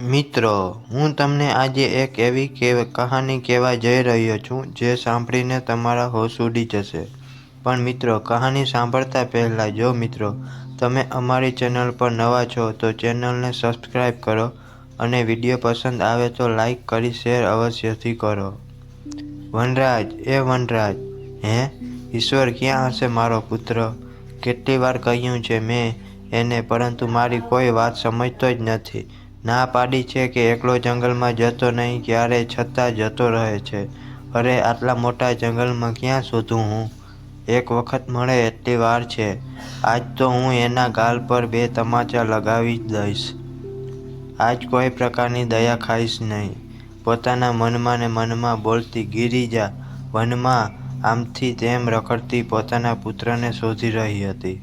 મિત્રો, હું તમને આજે એક એવી કહાની કહેવા જઈ રહ્યો છું, જે સાંભળીને તમારા હોશ ઉડી જશે. પણ મિત્રો, કહાની સાંભળતા પહેલાં જો મિત્રો, તમે અમારી ચેનલ પર નવા છો, તો ચેનલને સબસ્ક્રાઈબ કરો અને વીડિયો પસંદ આવે તો લાઈક કરી શેર અવશ્યથી કરો. વનરાજ, એ વનરાજ, હે? ઈશ્વર ક્યાં હશે મારો પુત્ર? કેટલી વાર કહ્યું છે મેં એને, પરંતુ મારી કોઈ વાત સમજતો જ નથી. ના પાડી છે કે એકલો જંગલમાં જતો નહીં, ક્યારે છતાં જતો રહે છે. અરે, આટલા મોટા જંગલમાં ક્યાં શોધું હું? એક વખત મળે એટલી વાર છે. આજ તો હું એના ગાલ પર બે તમાચા લગાવી જ દઈશ. આજ કોઈ પ્રકારની દયા ખાઈશ નહીં. પોતાના મનમાં ને મનમાં બોલતી ગિરિજા વનમાં આમથી તેમ રખડતી પોતાના પુત્રને શોધી રહી હતી.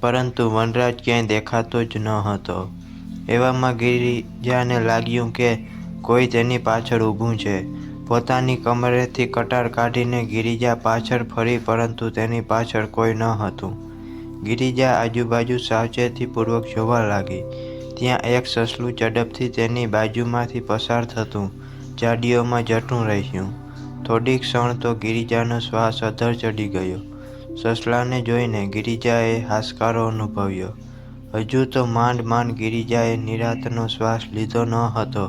પરંતુ વનરાજ ક્યાંય દેખાતો જ ન હતો. એવામાં ગિરિજાને લાગ્યું કે કોઈ તેની પાછળ ઊભું છે. પોતાની કમરેથી કટાર કાઢીને ગિરિજા પાછળ ફરી, પરંતુ તેની પાછળ કોઈ ન હતું. ગિરિજા આજુબાજુ સાવચેતીપૂર્વક જોવા લાગી. ત્યાં એક સસલું ઝડપથી તેની બાજુમાંથી પસાર થતું, જાડીઓમાં જટું રહ્યું. થોડીક ક્ષણ તો ગિરિજાનો શ્વાસ અધર ચડી ગયો. સસલાને જોઈને ગિરિજાએ હાશકારો અનુભવ્યો. હજુ તો માંડ માંડ ગિરિજાએ નિરાંતનો શ્વાસ લીધો ન હતો.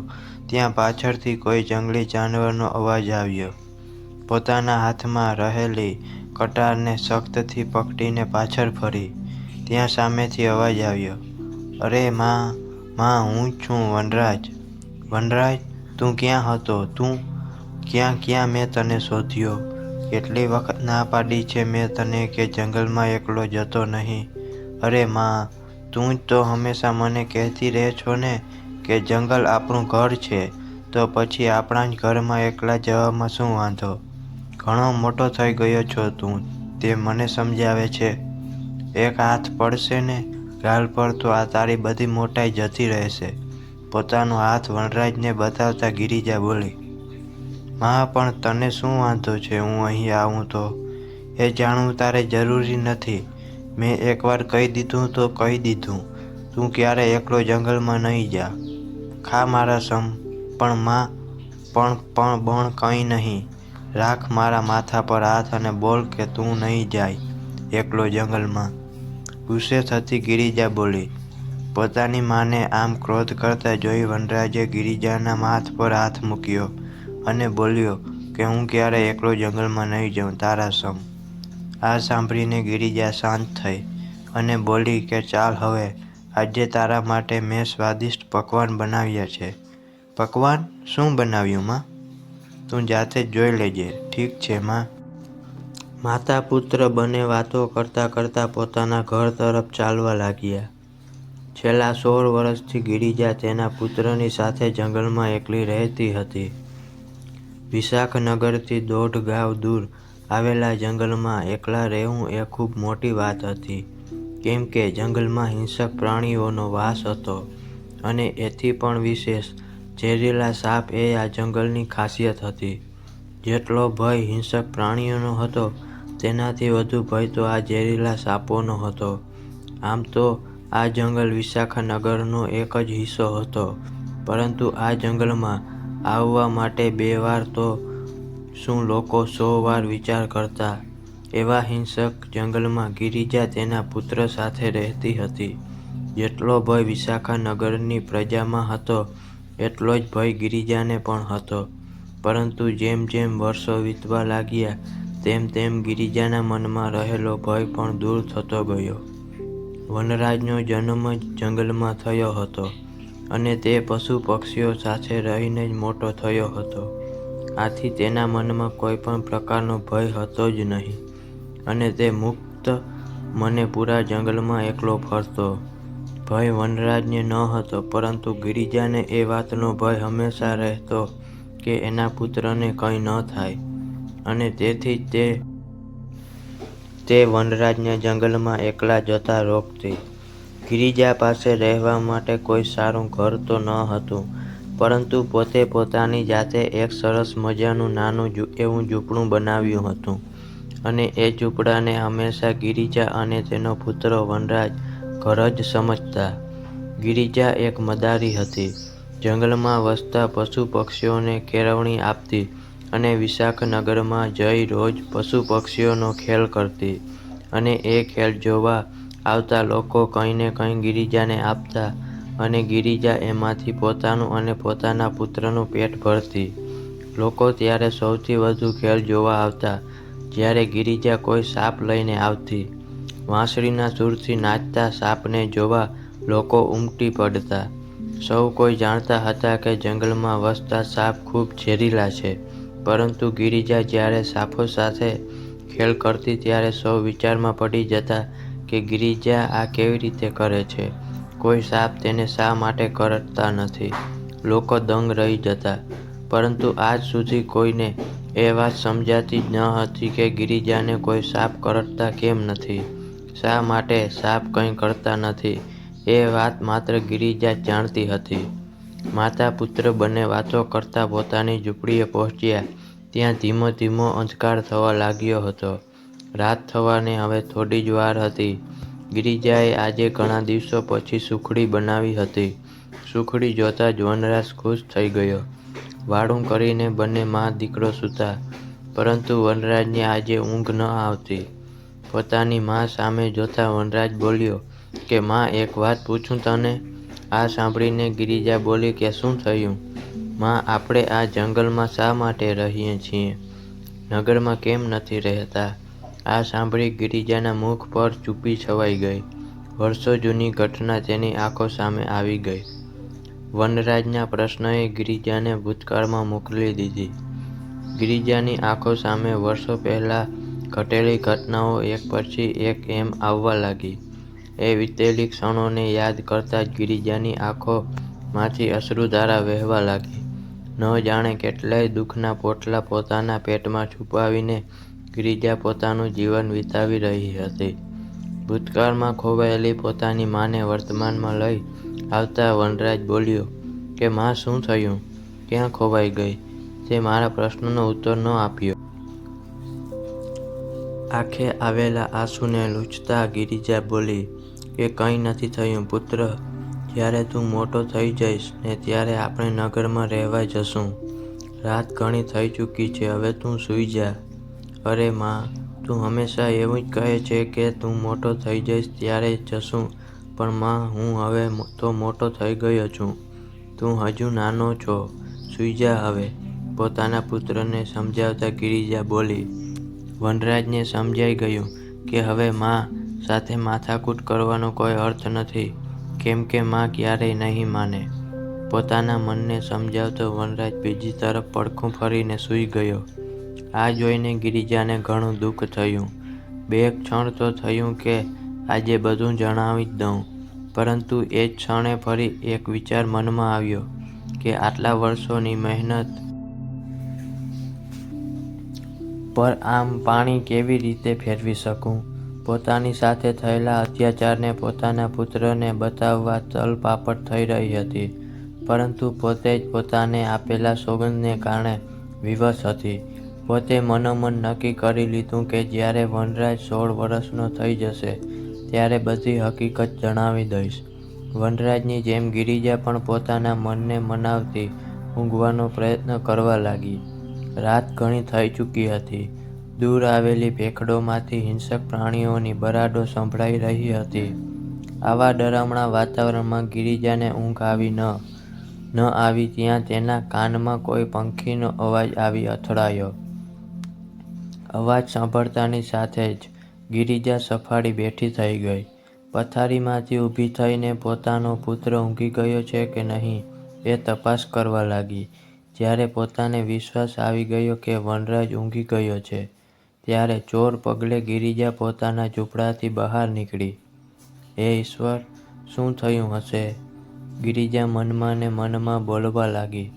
ત્યાં પાછળથી કોઈ જંગલી જાનવરનો અવાજ આવ્યો. પોતાના હાથમાં રહેલી કટારને સખ્તથી પકડીને પાછળ ફરી. ત્યાં સામેથી અવાજ આવ્યો, અરે માં માં, હું છું વનરાજ. વનરાજ, તું ક્યાં હતો? તું ક્યાં ક્યાં મેં તને શોધ્યો? કેટલી વખત ના પાડી છે મેં તને કે જંગલમાં એકલો જતો નહીં? અરે માં તું તો હંમેશા મને કહેતી રહે છો ને કે જંગલ આપણું ઘર છે, તો પછી આપણા જ ઘરમાં એકલા જવામાં શું વાંધો? ઘણો મોટો થઈ ગયો છો તું, તે મને સમજાવે છે. એક હાથ પડશે ને, ગાલ પર તો આ તારી બધી મોટાઈ જતી રહેશે. પોતાનો હાથ વનરાજને બતાવતા ગિરિજા બોલી, માં, પણ તને શું વાંધો છે? હું અહીં આવું તો. એ જાણવું તારે જરૂરી નથી. મેં એકવાર કહી દીધું તો કહી દીધું. તું ક્યારે એકલો જંગલમાં નહીં જા. ખા મારા સમ, પણ માં, પણ પણ બણ કંઈ નહીં. રાખ મારા માથા પર હાથ અને બોલ કે તું નહીં જાય એકલો જંગલમાં. ગુસ્સે થતી ગિરિજા બોલી, પોતાની માને આમ ક્રોધ કરતા જોઈ વનરાજે ગિરિજાના માથ પર હાથ મૂક્યો અને બોલ્યો કે હું ક્યારે એકલો જંગલમાં નહીં જાઉં, તારા સમ. આ સાંભળીને ગિરિજા શાંત થઈ અને બોલી કે, ચાલ હવે, આજે તારા માટે મેં સ્વાદિષ્ટ પકવાન બનાવ્યા છે. પકવાન? શું બનાવ્યું, માં? તું જાતે જોઈ લેજે. ઠીક છે, માં. માતા પુત્ર બંને વાતો કરતાં કરતાં પોતાના ઘર તરફ ચાલવા લાગ્યા. છેલ્લા સોળ વર્ષથી ગિરિજા તેના પુત્રની સાથે જંગલમાં એકલી રહેતી હતી. વિશાખનગરથી દોઢ ગાંવ દૂર આવેલા જંગલમાં એકલા રહેવું એ ખૂબ મોટી વાત હતી, કેમ કે જંગલમાં હિંસક પ્રાણીઓનો વાસ હતો અને એથી પણ વિશેષ. ઝેરીલા સાપ એ આ જંગલની ખાસિયત હતી. જેટલો ભય હિંસક પ્રાણીઓનો હતો, તેનાથી વધુ ભય તો આ ઝેરીલા સાપોનો હતો. આમ તો આ જંગલ વિશાખાનગરનો એક જ હિસ્સો હતો, પરંતુ આ જંગલમાં આવવા માટે બે વાર તો શું લોકો સો વાર વિચાર કરતા એવા હિંસક જંગલમાં ગિરિજા તેના પુત્ર સાથે રહેતી હતી. જેટલો ભય વિશાખાનગરની પ્રજામાં હતો, એટલો જ ભય ગિરિજાને પણ હતો. પરંતુ જેમ જેમ વર્ષો વીતવા લાગ્યા, તેમ તેમ ગિરિજાના મનમાં રહેલો ભય પણ દૂર થતો ગયો. વનરાજનો જન્મ જ જંગલમાં થયો હતો અને તે પશુ પક્ષીઓ સાથે રહીને જ મોટો થયો હતો. આથી તેના મનમાં કોઈ પણ પ્રકારનો ભય હતો જ નહીં અને તે મુક્ત મને પૂરા જંગલમાં એકલો ફરતો. ભય વનરાજને ન હતો, પરંતુ ગિરિજાને એ વાતનો ભય હંમેશા રહેતો કે એના પુત્રને કંઈ ન થાય અને તેથી તે તે વનરાજને જંગલમાં એકલા જતા રોકતી. ગિરિજા પાસે રહેવા માટે કોઈ સારું ઘર તો ન હતું પરંતુ પોતે પોતાની જાતે એક સરસ મજાનું નાનું એવું ઝૂંપડું બનાવ્યું હતું. અને એ ઝૂંપડાને હંમેશા ગિરિજા અને તેનો પુત્ર વનરાજ ઘર જ સમજતા. ગિરિજા એક મદારી હતી. જંગલમાં વસતા પશુ પક્ષીઓને કેળવણી આપતી અને વિશાખનગરમાં જઈ રોજ પશુ પક્ષીઓનો ખેલ કરતી. અને એ ખેલ જોવા આવતા લોકો કંઈને કંઈ ગિરિજાને આપતા અને ગિરિજા એમાંથી પોતાનું અને પોતાના પુત્રનું પેટ ભરતી. લોકો ત્યારે સૌથી વધુ ખેલ જોવા આવતા, જ્યારે ગિરિજા કોઈ સાપ લઈને આવતી. વાંસળીના સૂરથી નાચતા સાપને જોવા લોકો ઉમટી પડતા. સૌ કોઈ જાણતા હતા કે જંગલમાં વસતા સાપ ખૂબ ઝેરીલા છે, પરંતુ ગિરિજા જ્યારે સાપો સાથે ખેલ કરતી ત્યારે સૌ વિચારમાં પડી જતા કે ગિરિજા આ કેવી રીતે કરે છે? કોઈ સાપ તેને શા માટે કરડતા નથી? લોકો દંગ રહી જતા. પરંતુ આજ સુધી કોઈને એ વાત સમજાતી જ ન હતી કે ગિરિજાને કોઈ સાપ કરડતા કેમ નથી? શા માટે સાપ કંઈ કરતા નથી? એ વાત માત્ર ગિરિજા જાણતી હતી. માતા પુત્ર બંને વાતો કરતા પોતાની ઝૂંપડીએ પહોંચ્યા ત્યાં ધીમો ધીમો અંધકાર થવા લાગ્યો હતો. રાત થવાને હવે થોડી જ વાર હતી. ગિરિજાએ આજે ઘણા દિવસો પછી સુખડી બનાવી હતી. સુખડી જોતાં જ વનરાજ ખુશ થઈ ગયો. વાળું કરીને બંને મા દીકરો સૂતા. પરંતુ વનરાજને આજે ઊંઘ ન આવતી. પોતાની મા સામે જોતાં વનરાજ બોલ્યો, કે મા, એક વાત પૂછું તને? આ સાંભળીને ગિરિજા બોલી કે શું થયું? મા, આપણે આ જંગલમાં શા માટે રહીએ છીએ? નગરમાં કેમ નથી રહેતા? આ સાંભળી ગિરિજાના મુખ પર ચૂપી છવાઈ ગઈ. વર્ષો જૂની ઘટના તેની આંખો સામે આવી ગઈ. વનરાજના પ્રશ્નએ ગિરિજાને ભૂતકાળમાં મોકલી દીધી. ગિરિજાની આંખો સામે વર્ષો પહેલાં ઘટેલી ઘટનાઓ એક પછી એક એમ આવવા લાગી. એ વીતેલી ક્ષણોને યાદ કરતાં ગિરિજાની આંખોમાંથી અશ્રુધારા વહેવા લાગી. ન જાણે કેટલાય દુઃખના પોટલા પોતાના પેટમાં છુપાવીને ગિરિજા પોતાનું જીવન વિતાવી રહી હતી. ભૂતકાળમાં ખોવાયેલી પોતાની માને વર્તમાનમાં લઈ આવતા વનરાજ બોલ્યો કે, માં, શું થયું? ક્યાં ખોવાઈ ગઈ? તે મારા પ્રશ્નનો ઉત્તર ન આપ્યો. આંખે આવેલા આંસુને લૂછતા ગિરિજા બોલી કે, કંઈ નથી થયું પુત્ર. જ્યારે તું મોટો થઈ જઈશ ને ત્યારે આપણે નગરમાં રહેવા જશું. રાત ઘણી થઈ ચૂકી છે હવે તું સૂઈ જા. અરે મા! તું હંમેશા એવું જ કહે છે કે તું મોટો થઈ જઈશ ત્યારે જશું પણ મા, હું હવે તો મોટો થઈ ગયો છું. તું હજુ નાનો છો. સૂઈ જા હવે. પોતાના પુત્રને સમજાવતા ગિરિજા બોલી. વનરાજને સમજાઈ ગયું કે હવે મા સાથે માથાકૂટ કરવાનો કોઈ અર્થ નથી કેમકે મા ક્યારેય નહીં માને. પોતાના મનને સમજાવતો વનરાજ બીજી તરફ પડખું ફરીને સૂઈ ગયો. આ જોઈને ગિરિજાને ઘણું દુઃખ થયું. બે ક્ષણ તો થયું કે આજે બધું જણાવી જ દઉં. પરંતુ એ જ ક્ષણે ફરી એક વિચાર મનમાં આવ્યો કે આટલા વર્ષોની મહેનત પર આમ પાણી કેવી રીતે ફેરવી શકું? પોતાની સાથે થયેલા અત્યાચારને પોતાના પુત્રને બતાવવા તલપાપડ થઈ રહી હતી. પરંતુ પોતે જ પોતાને આપેલા સોગંદને કારણે વિવશ હતી. પોતે મનોમન નક્કી કરી લીધું કે જ્યારે વનરાજ સોળ વર્ષનો થઈ જશે, ત્યારે બધી હકીકત જણાવી દઈશ. વનરાજની જેમ ગિરિજા પણ પોતાના મનને મનાવતી ઊંઘવાનો પ્રયત્ન કરવા લાગી. રાત ઘણી થઈ ચૂકી હતી. દૂર આવેલી ભેખડોમાંથી હિંસક પ્રાણીઓની બરાડો સંભળાઈ રહી હતી. આવા ડરામણા વાતાવરણમાં ગિરિજાને ઊંઘ આવી ન આવી ત્યાં તેના કાનમાં કોઈ પંખીનો અવાજ આવી અથડાયો. અવાજ સાંભળતાની સાથે જ ગિરિજા સફાળી બેઠી થઈ ગઈ. પથારીમાંથી ઊભી થઈને પોતાનો પુત્ર ઊંઘી ગયો છે કે નહીં, એ તપાસ કરવા લાગી. જ્યારે પોતાને વિશ્વાસ આવી ગયો કે વનરાજ ઊંઘી ગયો છે, ત્યારે ચોર પગલે ગિરિજા પોતાના ઝૂંપડાથી બહાર નીકળી. હે ઈશ્વર! શું થયું હશે? ગિરિજા મનમાં ને મનમાં બોલવા લાગી.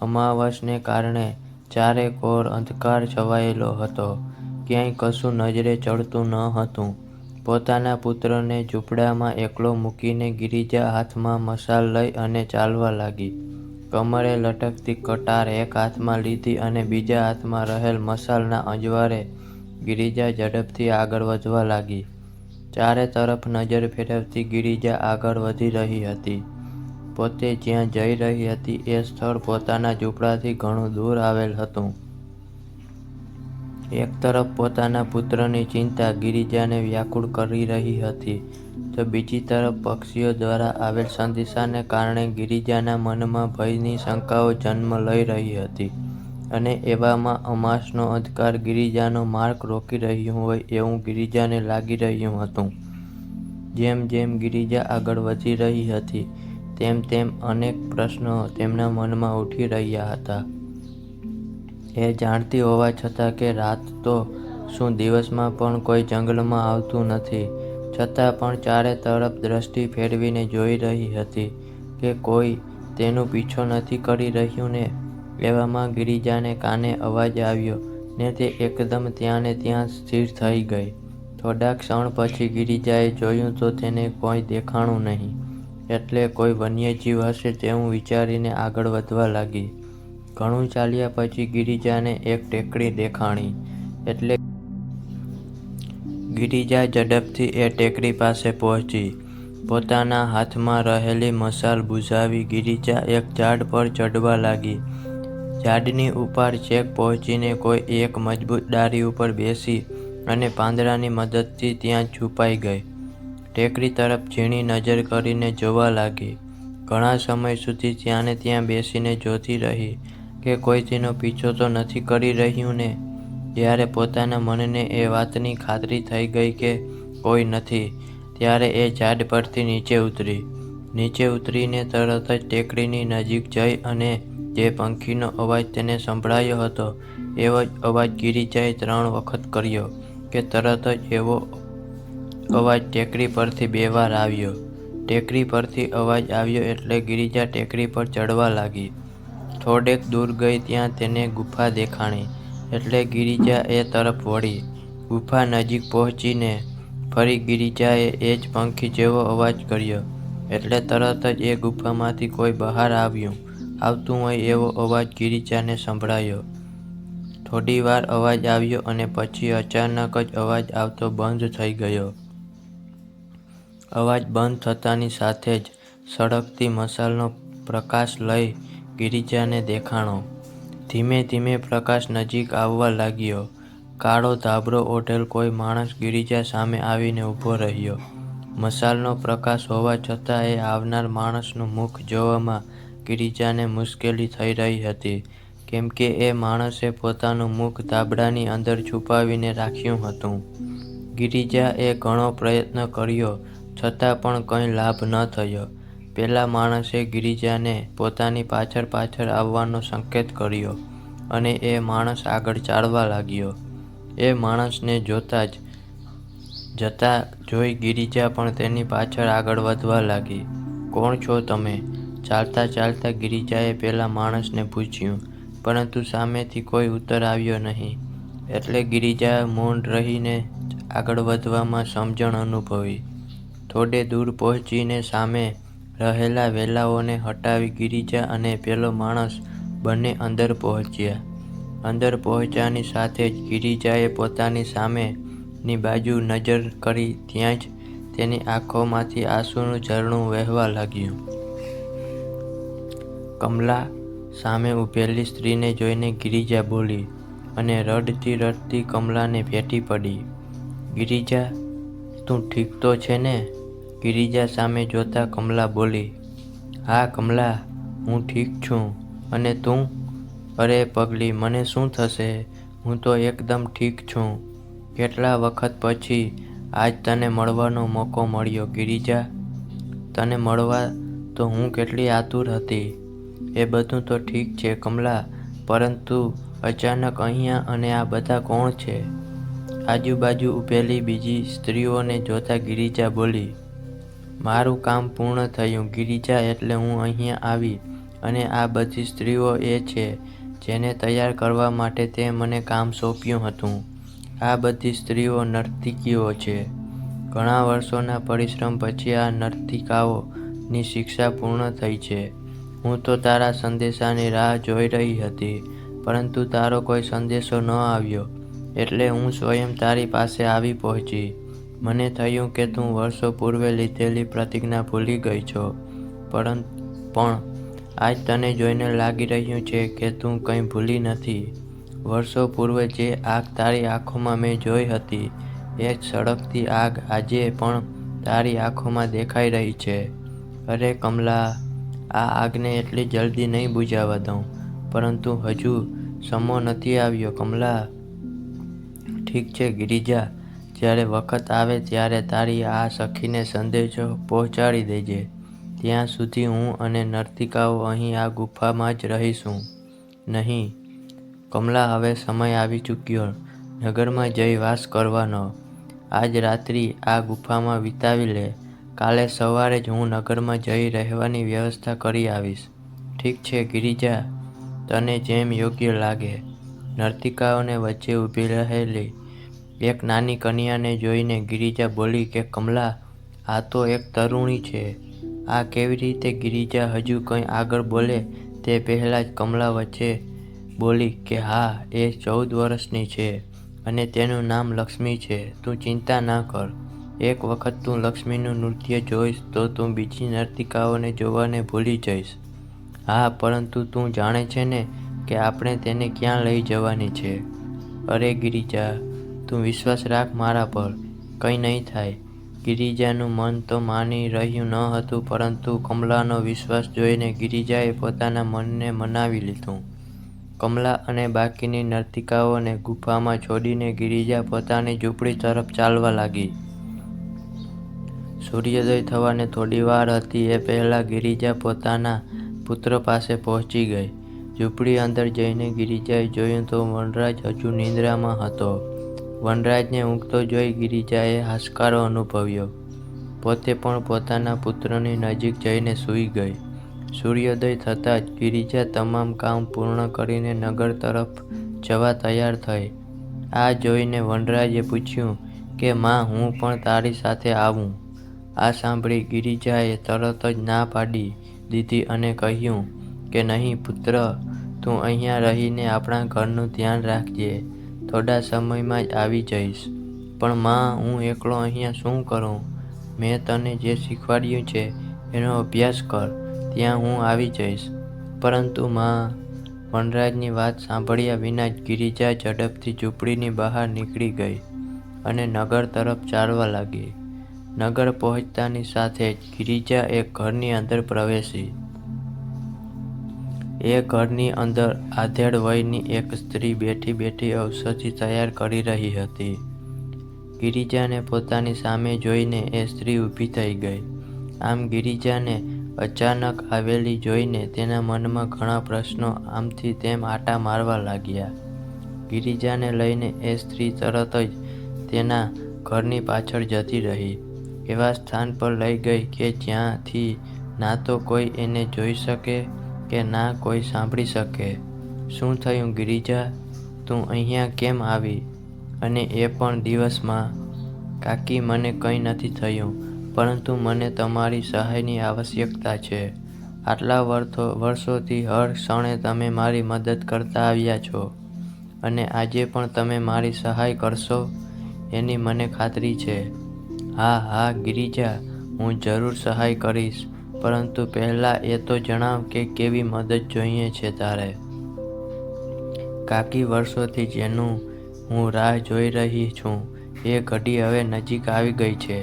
અમાવાસને કારણે ચારે કોર અંધકાર છવાયેલો હતો. ક્યાંય કશું નજરે ચડતું ન હતું. પોતાના પુત્રને ઝૂંપડામાં એકલો મૂકીને ગિરિજા હાથમાં મશાલ લઈ અને ચાલવા લાગી. કમરે લટકતી કટાર એક હાથમાં લીધી અને બીજા હાથમાં રહેલ મશાલના અજવારે ગિરિજા ઝડપથી આગળ વધવા લાગી. ચારે તરફ નજર ફેરવતી ગિરિજા આગળ વધી રહી હતી. પોતે જ્યાં જઈ રહી હતી એ સ્થળ પોતાના ઝૂંપડાથી ઘણું દૂર આવેલ હતું. એક તરફ પોતાના પુત્રની ચિંતા ગિરિજાને વ્યાકુળ કરી રહી હતી, તો બીજી તરફ પક્ષીઓ દ્વારા આવેલ સંદેશાને કારણે ગિરિજાના મનમાં ભયની શંકાઓ જન્મ લઈ રહી હતી અને એવામાં અમાસનો અંધકાર ગિરિજાનો માર્ગ રોકી રહ્યું હોય એવું ગિરિજાને લાગી રહ્યું હતું. જેમ જેમ ગિરિજા આગળ વધી રહી હતી તેમ તેમ અનેક પ્રશ્નો તેમના મનમાં ઉઠી રહ્યા હતા. એ જાણતી હોવા છતાં કે રાત તો શું દિવસમાં પણ કોઈ જંગલમાં આવતું નથી, છતાં પણ ચારે તરફ દ્રષ્ટિ ફેરવીને જોઈ રહી હતી કે કોઈ તેનો પીછો નથી કરી રહ્યું ને એવામાં ગિરિજાને કાને અવાજ આવ્યો ને તે એકદમ ત્યાં ને ત્યાં સ્થિર થઈ ગઈ. થોડા ક્ષણ પછી ગિરિજાએ જોયું તો તેને કોઈ દેખાણું નહીં એટલે કોઈ વન્યજીવ હશે તેવું વિચારીને આગળ વધવા લાગી. ઘણું ચાલ્યા પછી ગિરિજાને એક ટેકડી દેખાણી એટલે ગિરિજા ઝડપથી એ ટેકડી પાસે પહોંચી. પોતાના હાથમાં રહેલી મશાલ બુઝાવી ગિરિજા એક ઝાડ પર ચડવા લાગી. ઝાડની ઉપર છેક પહોંચીને કોઈ એક મજબૂત ડારી ઉપર બેસી અને પાંદડાની મદદથી ત્યાં છુપાઈ ગઈ. ટેકરી તરફ ઝીણી નજર કરીને જોવા લાગી. ઘણા સમય સુધી ત્યાં ને ત્યાં બેસીને જોતી રહી કે કોઈ તેનો પીછો તો નથી કરી રહ્યું ને જ્યારે પોતાના મનને એ વાતની ખાતરી થઈ ગઈ કે કોઈ નથી, ત્યારે એ ઝાડ પરથી નીચે ઉતરી. નીચે ઉતરીને તરત જ ટેકરીની નજીક જઈ અને જે પંખીનો અવાજ તેને સંભળાયો હતો, એવો જ અવાજ ગિરિજાએ ત્રણ વખત કર્યો કે તરત જ એવો અવાજ ટેકરી પરથી બે વાર આવ્યો. ટેકરી પરથી અવાજ આવ્યો એટલે ગિરિજા ટેકરી પર ચડવા લાગી. થોડેક દૂર ગઈ ત્યાં તેને ગુફા દેખાણી, એટલે ગિરિજા એ તરફ વળી. ગુફા નજીક પહોંચીને ફરી ગિરિજાએ એ જ પંખી જેવો અવાજ કર્યો, એટલે તરત જ એ ગુફામાંથી કોઈ બહાર આવ્યું આવતું હોય એવો અવાજ ગિરિજાને સંભળાયો. થોડી વાર અવાજ આવ્યો અને પછી અચાનક જ અવાજ આવતો બંધ થઈ ગયો. અવાજ બંધ થતાંની સાથે જ સળગતી મશાલનો પ્રકાશ લઈ ગિરિજાને દેખાણો. ધીમે ધીમે પ્રકાશ નજીક આવવા લાગ્યો. કાળો ધાબરો ઓઢેલ કોઈ માણસ ગિરિજા સામે આવીને ઊભો રહ્યો. મશાલનો પ્રકાશ હોવા છતાં એ આવનાર માણસનું મુખ જોવામાં ગિરિજાને મુશ્કેલી થઈ રહી હતી કેમકે એ માણસે પોતાનું મુખ ધાબડાની અંદર છુપાવીને રાખ્યું હતું. ગિરિજાએ ઘણો પ્રયત્ન કર્યો છતાં પણ કંઈ લાભ ન થયો. પેલા માણસે ગિરિજાને પોતાની પાછળ પાછળ આવવાનો સંકેત કર્યો અને એ માણસ આગળ ચાલવા લાગ્યો. એ માણસને જોતાં જ, જતા જોઈ ગિરિજા પણ તેની પાછળ આગળ વધવા લાગી. કોણ છો તમે? ચાલતા ચાલતા ગિરિજાએ પેલા માણસને પૂછ્યું, પરંતુ સામેથી કોઈ ઉત્તર આવ્યો નહીં એટલે ગિરિજા મૌન રહીને આગળ વધવામાં સમજણ અનુભવી. થોડે દૂર પહોંચીને સામે રહેલા વેલાઓને હટાવી ગિરિજા અને પેલો માણસ બંને અંદર પહોંચ્યા. અંદર પહોંચ્યાની સાથે જ ગિરિજાએ પોતાની સામેની બાજુ નજર કરી ત્યાં જ તેની આંખોમાંથી આંસુનું ઝરણું વહેવા લાગ્યું. કમલા! સામે ઊભેલી સ્ત્રીને જોઈને ગિરિજા બોલી અને રડતી રડતી કમલાને ભેટી પડી. ગિરિજા! તું ઠીક તો છે ને? ગિરિજા સામે જોતાં કમલા બોલી. હા કમલા! હું ઠીક છું અને તું? અરે પગલી, મને શું થશે? હું તો એકદમ ઠીક છું. કેટલા વખત પછી આજ તને મળવાનો મોકો મળ્યો, ગિરિજા! તને મળવા તો હું કેટલી આતુર હતી. એ બધું તો ઠીક છે કમલા, પરંતુ અચાનક અહીંયા અને આ બધા કોણ છે? આજુબાજુ ઊભેલી બીજી સ્ત્રીઓને જોતાં ગિરિજા બોલી. મારું કામ પૂર્ણ થયું ગિરિજા એટલે હું અહીંયા આવી અને આ બધી સ્ત્રીઓ એ છે જેને તૈયાર કરવા માટે તે મને કામ સોંપ્યું હતું. આ બધી સ્ત્રીઓ નર્તિકીઓ છે. ઘણા વર્ષોના પરિશ્રમ પછી આ નર્તિકાઓની શિક્ષા પૂર્ણ થઈ છે. હું તો તારા સંદેશાની રાહ જોઈ રહી હતી, પરંતુ તારો કોઈ સંદેશો ન આવ્યો, એટલે હું સ્વયં તારી પાસે આવી પહોંચી. મને થયું કે તું વર્ષો પૂર્વે લીધેલી પ્રતિજ્ઞા ભૂલી ગઈ છો પણ આજ તને જોઈને લાગી રહ્યું છે કે તું કંઈ ભૂલી નથી. વર્ષો પૂર્વે જે આગ તારી આંખોમાં મેં જોઈ હતી એ જ સળગતી આગ આજે પણ તારી આંખોમાં દેખાઈ રહી છે. અરે કમલા, આ આગને એટલી જલ્દી નહીં બુજાવા દઉં. પરંતુ હજુ સમો નથી આવ્યો કમલા. ઠીક છે ગિરિજા, જ્યારે વખત આવે ત્યારે તારી આ સખીને સંદેશો પહોંચાડી દેજે. ત્યાં સુધી હું અને નર્તિકાઓ અહીં આ ગુફામાં જ રહીશું. નહીં, કમલા હવે સમય આવી ચૂક્યો નગરમાં જઈ વાસ કરવાનો. આજ રાત્રિ આ ગુફામાં વિતાવી લે. કાલે સવારે જ હું નગરમાં જઈ રહેવાની વ્યવસ્થા કરી આવીશ. ઠીક છે ગિરિજા, તને જેમ યોગ્ય લાગે. નર્તિકાઓને વચ્ચે ઊભી રહેલી એક નાની કન્યાને જોઈને ગિરિજા બોલી કે કમલા, આ તો એક તરુણી છે. આ કેવી રીતે ગિરિજા હજુ કંઈ આગળ બોલે તે પહેલાં જ કમલા વચ્ચે બોલી કે હા, એ ચૌદ વર્ષની છે અને તેનું નામ લક્ષ્મી છે. તું ચિંતા ના કર. એક વખત તું લક્ષ્મીનું નૃત્ય જોઈશ તો તું બીજી નર્તિકાઓને જોવાને ભૂલી જઈશ. હા, પરંતુ તું જાણે છે ને કે આપણે તેને ક્યાં લઈ જવાની છે? અરે ગિરિજા, તું વિશ્વાસ રાખ મારા પર. કંઈ નહીં થાય. ગિરિજાનું મન તો માની રહ્યું ન હતું, પરંતુ કમલાનો વિશ્વાસ જોઈને ગિરિજાએ પોતાના મનને મનાવી લીધું. કમલા અને બાકીની નર્તિકાઓને ગુફામાં છોડીને ગિરિજા પોતાની ઝૂંપડી તરફ ચાલવા લાગી. સૂર્યોદય થવાને થોડી વાર હતી એ પહેલાં ગિરિજા પોતાના પુત્ર પાસે પહોંચી ગઈ. ઝૂંપડી અંદર જઈને ગિરિજાએ જોયું તો વનરાજ હજુ નિંદ્રામાં હતો. વનરાજને ઊંઘતો જોઈ ગિરિજાએ હાશકારો અનુભવ્યો. પોતે પણ પોતાના પુત્રની નજીક જઈને સૂઈ ગઈ. સૂર્યોદય થતાં જ ગિરિજા તમામ કામ પૂર્ણ કરીને નગર તરફ જવા તૈયાર થઈ. આ જોઈને વનરાજે પૂછ્યું કે માં હું પણ તારી સાથે આવું? આ સાંભળી ગિરિજાએ તરત જ ના પાડી દીધી અને કહ્યું કે નહીં પુત્ર, તું અહીંયા રહીને આપણા ઘરનું ધ્યાન રાખજે. થોડા સમયમાં જ આવી જઈશ. પણ માં હું એકલો અહીંયા શું કરું? મેં તને જે શીખવાડ્યું છે એનો અભ્યાસ કર, ત્યાં હું આવી જઈશ. પરંતુ માં, વનરાજની વાત સાંભળ્યા વિના જ ગિરિજા ઝડપથી ઝૂંપડીની બહાર નીકળી ગઈ અને નગર તરફ ચાલવા લાગી. નગર પહોંચતાની સાથે જ ગિરિજા એક ઘરની અંદર પ્રવેશી. એ ઘરની અંદર આધેડ વયની એક સ્ત્રી બેઠી બેઠી ઔષધિ તૈયાર કરી રહી હતી. ગિરિજાને પોતાની સામે જોઈને એ સ્ત્રી ઊભી થઈ ગઈ. આમ ગિરિજાને અચાનક આવેલી જોઈને તેના મનમાં ઘણા પ્રશ્નો આમથી તેમ આંટા મારવા લાગ્યા. ગિરિજાને લઈને એ સ્ત્રી તરત જ તેના ઘરની પાછળ જતી રહી. એવા સ્થાન પર લઈ ગઈ કે જ્યાંથી ના તો કોઈ એને જોઈ શકે કે ના કોઈ સાંભળી શકે. શું થયું ગિરિજા, તું અહીંયા કેમ આવી? અને એ પણ દિવસમાં? કાકી મને કંઈ નથી થયું, પરંતુ મને તમારી સહાયની આવશ્યકતા છે. આટલા વર્ષોથી હર ક્ષણે તમે મારી મદદ કરતા આવ્યા છો અને આજે પણ તમે મારી સહાય કરશો એની મને ખાતરી છે. હા હા ગિરિજા, હું જરૂર સહાય કરીશ. પરંતુ પહેલાં એ તો જણાવ કે કેવી મદદ જોઈએ છે તારે? કાકી વર્ષોથી જેનું હું રાહ જોઈ રહી છું, એ ઘડી હવે નજીક આવી ગઈ છે.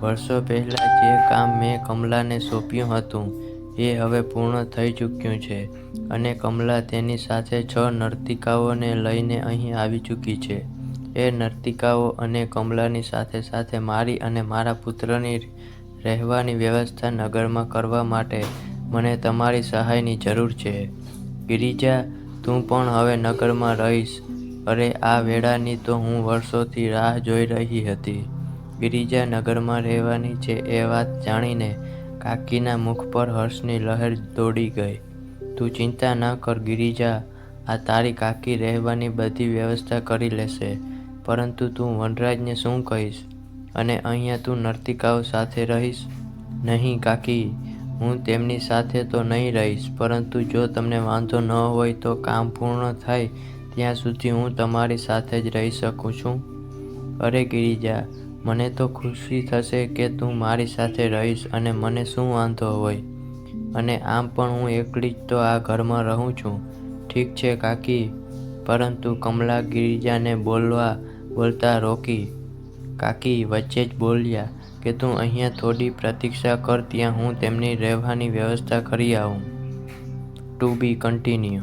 વર્ષો પહેલાં જે કામ મેં કમલાને સોંપ્યું હતું, એ હવે પૂર્ણ થઈ ચૂક્યું છે અને કમલા તેની સાથે છ નર્તિકાઓને લઈને અહીં આવી ચૂકી છે. એ નર્તિકાઓ અને કમલાની સાથે સાથે મારી અને મારા પુત્રની રહેવાની વ્યવસ્થા નગરમાં કરવા માટે મને તમારી સહાયની જરૂર છે. ગિરિજા, તું પણ હવે નગરમાં રહીશ? અરે આ વેળાની તો હું વર્ષોથી રાહ જોઈ રહી હતી. ગિરિજા નગરમાં રહેવાની છે એ વાત જાણીને કાકીના મુખ પર હર્ષની લહેર દોડી ગઈ. તું ચિંતા ન કર ગિરિજા, આ તારી કાકી રહેવાની બધી વ્યવસ્થા કરી લેશે. પરંતુ તું વનરાજને શું કહીશ? અને અહીંયા તું નર્તિકાઓ સાથે રહીશ? નહીં કાકી, હું તેમની સાથે તો નહીં રહીશ પરંતુ જો તમને વાંધો ન હોય તો કામ પૂર્ણ થાય ત્યાં સુધી હું તમારી સાથે જ રહી શકું છું. અરે ગિરિજા, મને તો ખુશી થશે કે તું મારી સાથે રહીશ અને મને શું વાંધો હોય અને આમ પણ હું એકલી જ તો આ ઘરમાં રહું છું ઠીક છે કાકી પરંતુ કમલા ગિરિજાને બોલવા બોલતા રોકી કાકી વચ્ચે જ બોલ્યા કે તું અહીંયા થોડી પ્રતીક્ષા કર, ત્યાં હું તેમની રહેવાની વ્યવસ્થા કરી આવું. ટુ બી કન્ટિન્યુ